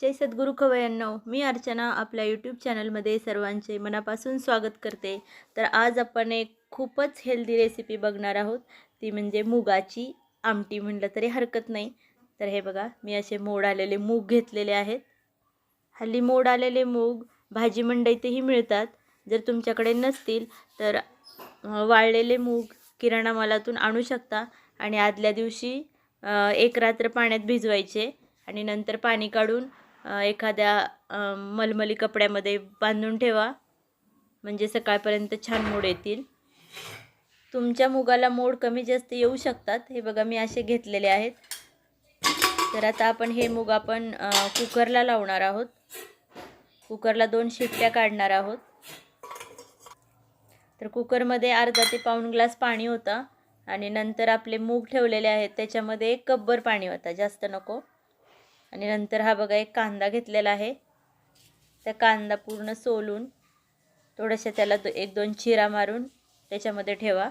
जय सद्गुरू खवयांनो मी अर्चना आपल्या यूट्यूब चॅनलमध्ये सर्वांचे मनापासून स्वागत करते. तर आज आपण एक खूपच हेल्दी रेसिपी बघणार आहोत. ती म्हणजे मुगाची आमटी म्हणलं तरी हरकत नाही. तर हे बघा मी असे मोड आलेले मूग घेतलेले आहेत. हल्ली मोड आलेले मूग भाजी मंडईतही मिळतात. जर तुमच्याकडे नसतील तर वाळलेले मूग किराणा मालातून आणू शकता. आणि आदल्या दिवशी एक रात्र पाण्यात भिजवायचे आणि नंतर पाणी काढून एखाद्या मलमली कपड्यामध्ये बांधून ठेवा. म्हणजे सकाळपर्यंत छान मोड येतील. तुमच्या मुगाला मोड कमी जास्त येऊ शकतात. हे बघा मी असे घेतलेले आहेत. तर आता आपण हे मूग आपण कुकरला लावणार आहोत. कुकरला दोन शिट्ट्या काढणार आहोत. तर कुकरमध्ये अर्धा ते पाऊण ग्लास पाणी होता. आणि नंतर आपले मूग ठेवलेले आहेत. त्याच्यामध्ये एक कपभर पाणी होता. जास्त नको. आणि नंतर हा बघा एक कांदा घेतलेला आहे. त्या कांदा पूर्ण सोलून थोडंसं त्याला दो एक दोन चिरा मारून त्याच्यामध्ये ठेवा.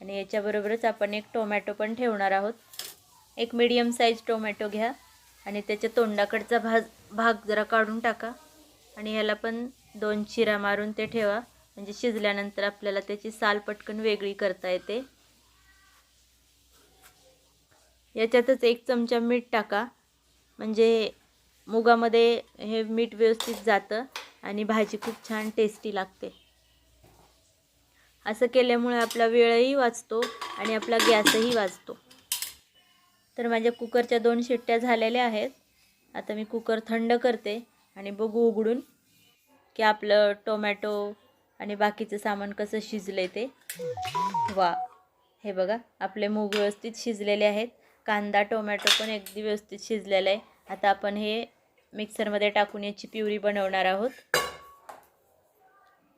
आणि याच्याबरोबरच आपण एक टोमॅटो पण ठेवणार आहोत. एक मीडियम साईज टोमॅटो घ्या आणि त्याच्या तोंडाकडचा भाग भाग जरा काढून टाका. आणि ह्याला पण दोन चिरा मारून ते ठेवा. म्हणजे शिजल्यानंतर आपल्याला त्याची साल पटकन वेगळी करता येते. याच्यातच एक चमचा मीठ टाका. म्हणजे मुगामध्ये हे मीठ व्यवस्थित जातं आणि भाजी खूप छान टेस्टी लागते. असं केल्यामुळे आपला वेळही वाचतो आणि आपला गॅसही वाचतो. तर माझ्या कुकरच्या दोन शिट्ट्या झालेल्या आहेत. आता मी कुकर थंड करते आणि बघू उघडून की आपलं टोमॅटो आणि बाकीचं सामान कसं शिजलं ते. वा हे बघा आपले मूग व्यवस्थित शिजलेले आहेत. कांदा टोमॅटो पण अगदी व्यवस्थित शिजलेलं आहे. आता आपण हे मिक्सरमध्ये टाकून याची प्युरी बनवणार आहोत.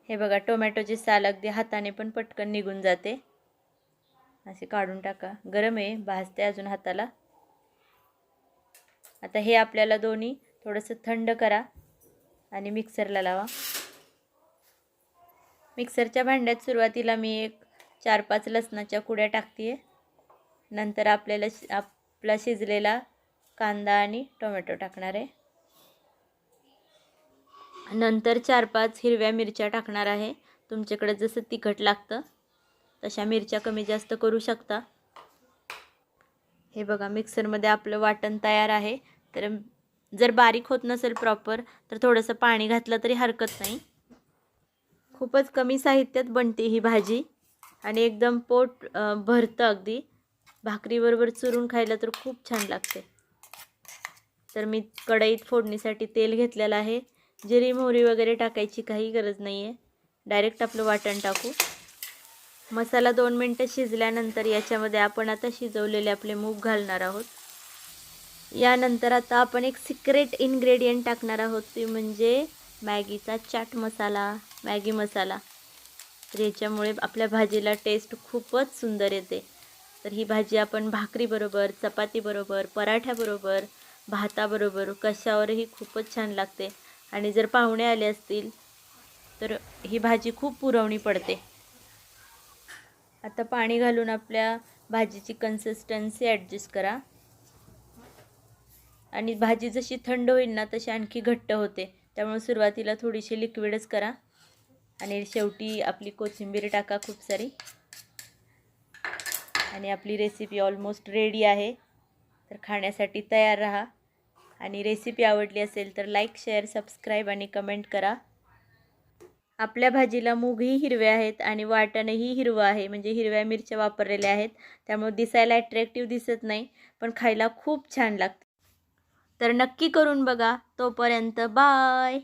हे बघा टोमॅटोची साल अगदी हाताने पण पटकन निघून जाते. असे काढून टाका. गरम आहे भाजते अजून हाताला. आता हे आपल्याला दोन्ही थोडंसं थंड करा आणि मिक्सरला लावा. मिक्सरच्या भांड्यात सुरुवातीला मी एक चार पाच लसणाच्या कुड्या टाकते आहे नंतर आपल्याला शि आपला शिजलेला कांदा आणि टोमॅटो टाकणार आहे. नंतर चार पाच हिरव्या मिरच्या टाकणार आहे. तुमच्याकडे जसं तिखट लागतं तशा मिरच्या कमी जास्त करू शकता. हे बघा मिक्सरमध्ये आपलं वाटण तयार आहे. तर जर बारीक होत नसेल प्रॉपर तर थोडंसं पाणी घातलं तरी हरकत नाही. खूपच कमी साहित्यात बनते ही भाजी. आणि एकदम पोट भरतं अगदी. भाकरीबरोबर चुरून खायला तर खूप छान लागते. तर मी कढईत फोडणीसाठी तेल घेतलेलं आहे. जिरी मोहरी वगैरे टाकायची काही गरज नाही आहे डायरेक्ट आपलं वाटण टाकू. मसाला दोन मिनटं शिजल्यानंतर याच्यामध्ये आपण आता शिजवलेले आपले मूग घालणार आहोत. यानंतर आता आपण एक सिक्रेट इन्ग्रेडियंट टाकणार आहोत. ते म्हणजे मॅगीचा चाट मसाला मॅगी मसाला. तर याच्यामुळे आपल्या भाजीला टेस्ट खूपच सुंदर येते. तर ही भाजी आपण भाकरीबरोबर चपातीबरोबर पराठ्याबरोबर भाताबरोबर कशावरही खूपच छान लागते. आणि जर पाहुणे आले असतील तर ही भाजी खूप पुरवणी पडते. आता पाणी घालून आपल्या भाजीची कन्सिस्टन्सी ॲडजस्ट करा. आणि भाजी जशी थंड होईल ना तशी आणखी घट्ट होते. त्यामुळे सुरुवातीला थोडीशी लिक्विडच करा. आणि शेवटी आपली कोथिंबीर टाका खूप सारी. आणि आपली रेसिपी ऑलमोस्ट रेडी आहे. तर खाण्यासाठी तयार राहा. आणि रेसिपी आवडली असेल तर लाईक शेअर सबस्क्राईब आणि कमेंट करा. आपल्या भाजीला मूगही हिरवे आहेत आणि वाटणंही हिरवं आहे. म्हणजे हिरव्या मिरच्या वापरलेल्या आहेत. त्यामुळे दिसायला अट्रॅक्टिव्ह दिसत नाही पण खायला खूप छान लागते. तर नक्की करून बघा. तोपर्यंत बाय